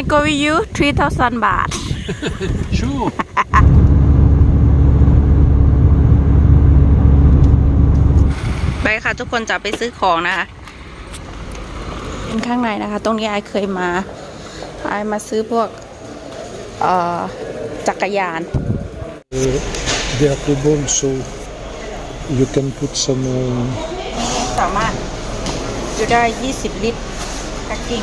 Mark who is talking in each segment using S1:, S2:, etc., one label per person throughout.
S1: I go with you 3,000บาท
S2: Sure.
S1: ไปค่ะทุกคนจะไปซื้อของนะคะเป็นข้างในนะคะ ตรงนี้ไอายเคยมา ไอายมาซื้อพวกเอ่อจักรยาน
S2: Uh, they are table, so you can put some. Um,
S1: สามารถอยู่ได้ 20 ลิตรแพ็กกิ้ง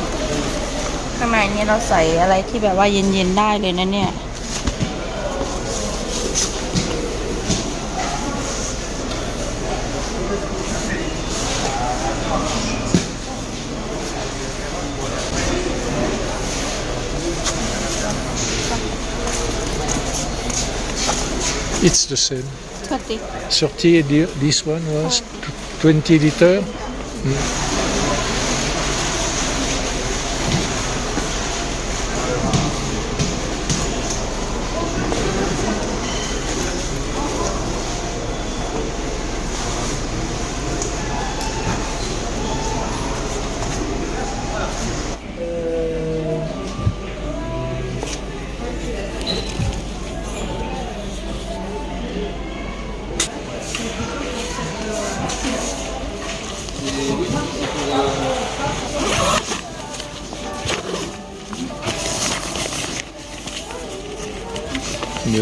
S1: ข้างในนี้เราใส่อะไรที่แบบว่าเย็นๆได้เลยนะเนี่ย
S2: it's the same.
S1: 30
S2: 30. and the- This one was t- 20 liter. You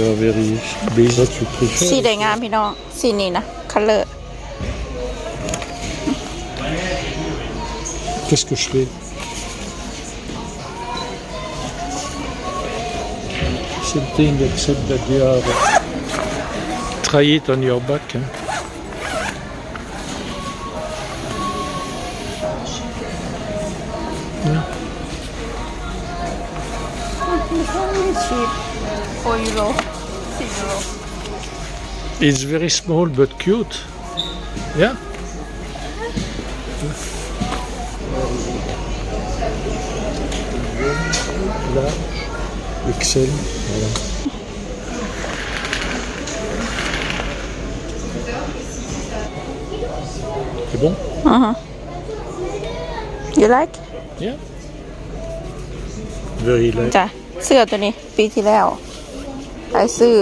S2: are very basic. What you prefer?
S1: สีแดงงามพี่น้อง สีนี้นะ คัลเลอร์
S2: Qu'est-ce que je fais Something except that they are. Try it on your back. Hein. It's very small but cute. Yeah. Là, Excel. Voilà. C'est bon
S1: you like
S2: Yeah. Very light.
S1: จ้ะ เสื้อตัวนี้ ปีที่แล้วไอซื้อ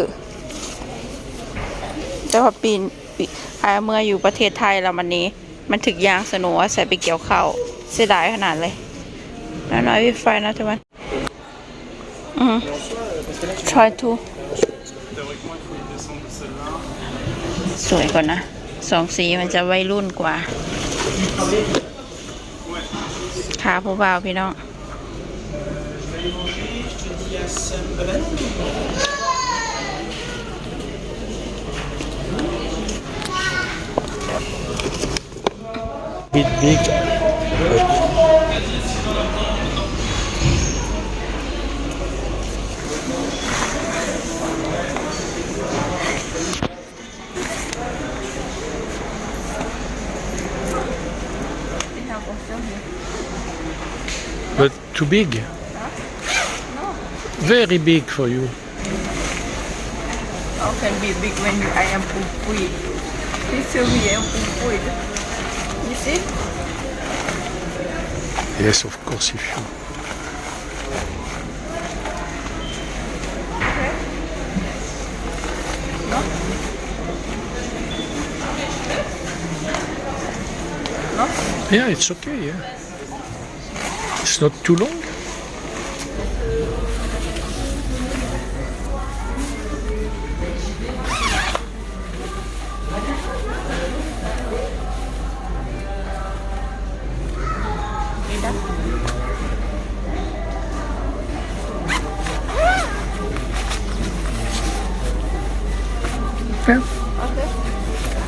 S1: แต่พอปีนไอเมื่ออยู่ประเทศไทยแล้ววันนี้ มันถึกยางสนุ่วใส่ไปเกี่ยวเข้าเสียดายขนาดเลยน้อยๆวิไฟนะทุกคนอืม try to สวยกว่านะสองสีมันจะวัยรุ่นกว่าขาผู้บ่าวพี่น้อง
S2: Bit big. but- too big. Very big for you.
S1: How can be big when I am pupui? Please tell me I am pupui. See?
S2: Yes, of course, if you.
S1: No?
S2: Yeah, it's okay. Yeah, it's not too long.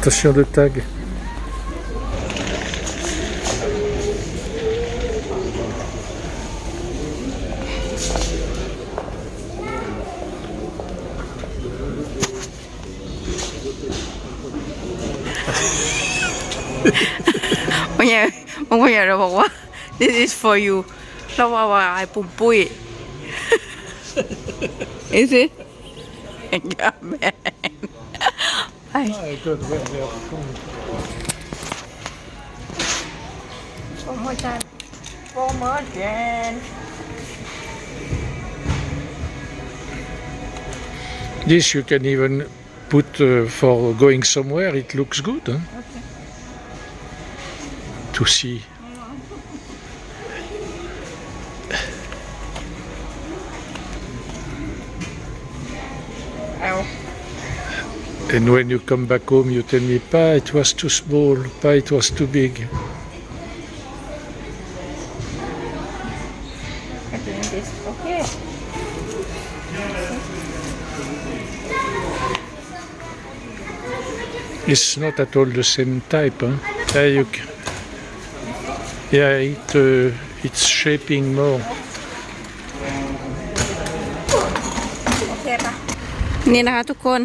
S2: Attention de tag.
S1: Bây giờ, ông bây giờ nó bảo ว่า This is for you. เราว่าว่าไอ้ปุ่มปุ้ย Is it? Yeah, man. Bye.
S2: Ay.
S1: One more time. One more time.
S2: This you can even put uh, for going somewhere. It looks good. Huh? Okay. To see And when you come back home, you tell me, Pa, it was too small, Pa, it was too big.
S1: I think this okay
S2: It's not at all the same type. Huh? Yeah, you c- yeah it, uh, it's shaping more.
S1: โอเคปะนี่นะคะทุกคน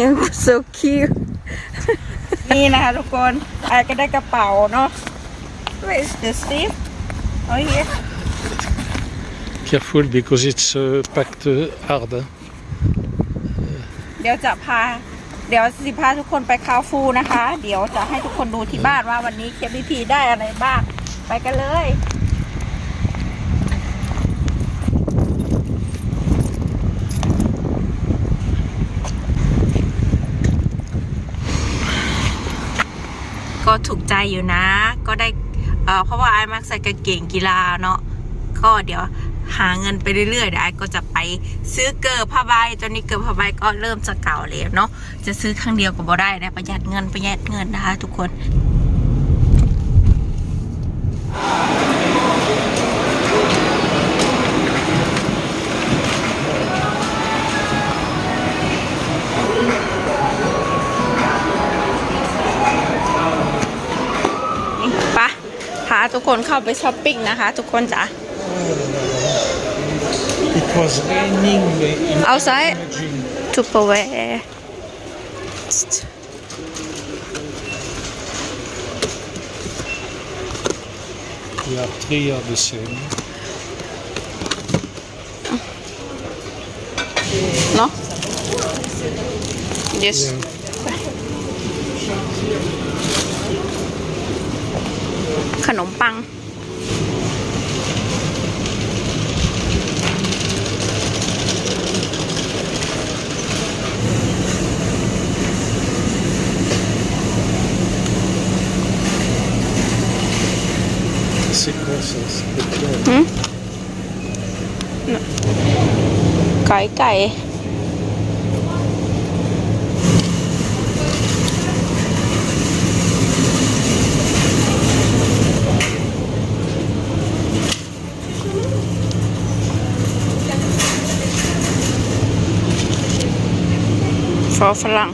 S1: ยัง so cute นี่นะคะทุกคนไอก็ได้กระเป๋าเนาะ Where is the Steve Oh here
S2: Careful because it's uh, packed uh, hard. Huh?
S1: เดี๋ยวจะพา เดี๋ยวสิพาทุกคนไปคาวฟูนะคะ เดี๋ยวจะให้ทุกคนดูที่บ้านว่าวันนี้เคพีพีได้อะไรบ้าง ไปกันเลย ก็ถูกใจอยู่นะ ก็ได้เพราะว่าไอ้มักใส่กางเกงกีฬาเนาะก็เดี๋ยวหาเงินไปเรื่อยๆเดี๋ยวไอ้ก็จะไปซื้อเกิร์ผ้าใบตอนนี้เกิร์ผ้าใบก็เริ่มจะเก่าแล้วเนาะจะซื้อครั้งเดียวก็บ่ได้นะประหยัดเงินประหยัดเงินนะคะ ทุกคน ทุกคนเข้าไปช้อปปิ้งนะคะ ทุกคนจ้ะ
S2: It was raining in
S1: Outside?
S2: Imagine.
S1: Tupperware
S2: Yeah, three are the same.
S1: เนาะ yes
S2: Yeah.
S1: ขนมปัง
S2: C'est quoi ça C'est quoi
S1: ไก่ไก่ ฝรั่ง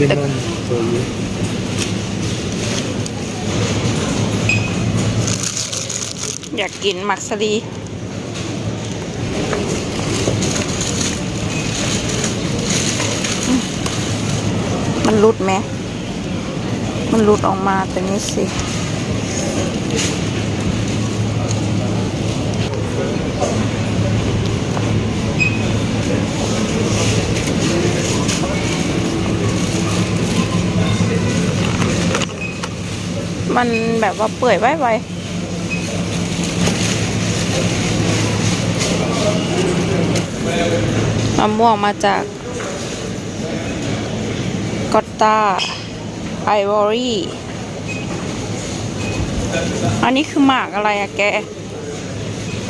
S2: Lemon soyu.
S1: อยากกินมักสลีมันรุดไหม มันรุดออกมาแต่นี่สิ มันแบบว่าเปื่อยไวๆมะม่วงมาจากกอตตาไอวอรี่ อันนี้คือหมากอะไรอะแก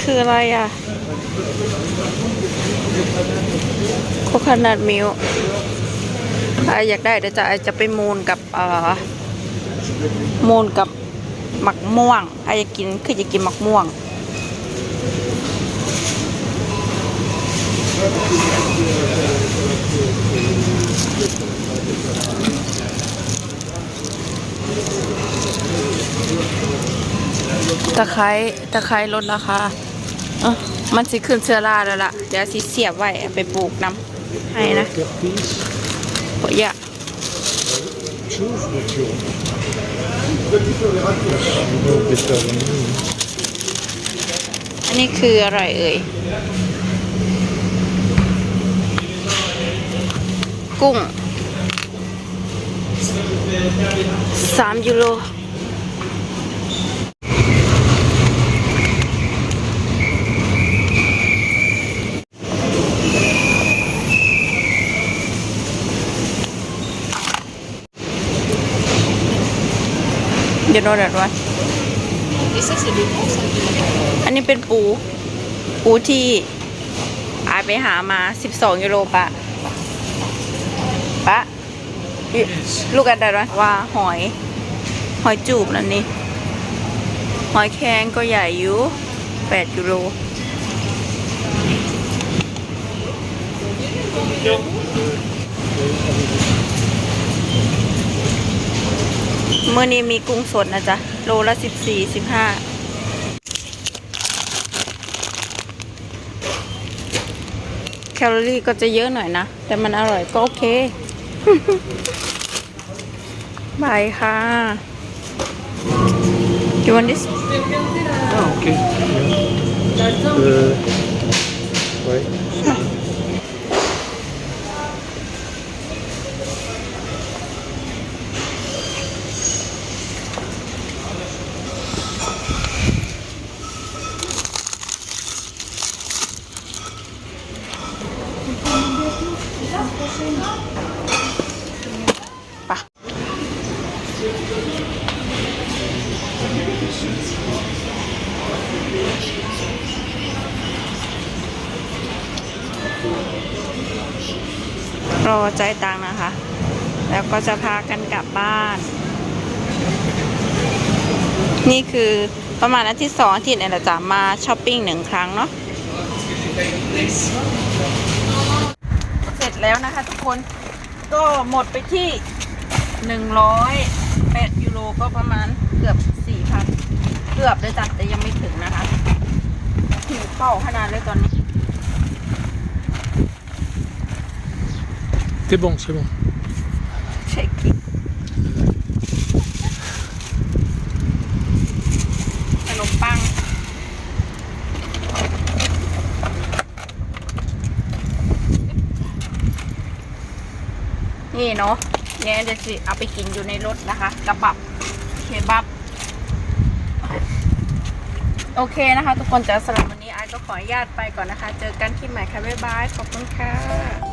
S1: คืออะไรอะโคค o นัทมิลไออยากได้เดี๋ยวจะไอจะไปมูนกับเอ่อ มูนกับหมักม่วงไอจะกินคือจะกินหมักม่วง ตะไคร้ตะไคร้ลดราคาเออมันสิขึ้นเชื้อราแล้วล่ะ เดี๋ยวสิเสียบไว้ไปปลูกน้ำให้นะปะยะ
S2: chose de Curry.
S1: อันนี้คืออะไรเอ่ย กุ้งสามยูโร You know that one อันนี้เป็นปู ปูที่อายไปหามา 12ยูโรปะปะลูกอันใดวะว่าหอย หอยจูบนั่นนี่ หอยแครงก็ใหญ่อยู่8ยูโร เมื่อนี้มีกุ้งสดนะจ๊ะ โลละสิบสี่สิบห้าแคลอรี่ก็จะเยอะหน่อยนะ แต่มันอร่อยก็โอเคบายค่ะ You want this?
S2: Ah, ok. Yeah. Euh,
S1: รอใจตังนะคะ แล้วก็จะพากันกลับบ้าน นี่คือประมาณอาทิตย์สองอาทิตย์เนี่ยแหละจ้ะมาช้อปปิ้งหนึ่งครั้งเนาะ แล้วนะคะ ทุกคนก็หมดไปที่หนึ่งร้อยแปดยูโรก็ประมาณเกือบสี่พันเกือบเลยจ้ะแต่ยังไม่ถึงนะคะหิวเป่าขนาดเลยตอนนี้
S2: C'est bon, c'est bon.
S1: เช็คกินขนมปัง นี่ เนาะเนี่ยเดี๋ยวสิเอาไปกินอยู่ในรถนะคะกระบับเคบับ โอเคนะคะ ทุกคนจะสำหรับวันนี้ไอายก็ขออนุญาตไปก่อนนะคะ เจอกันที่ใหม่ค่ะ บ๊ายบาย ขอบคุณค่ะ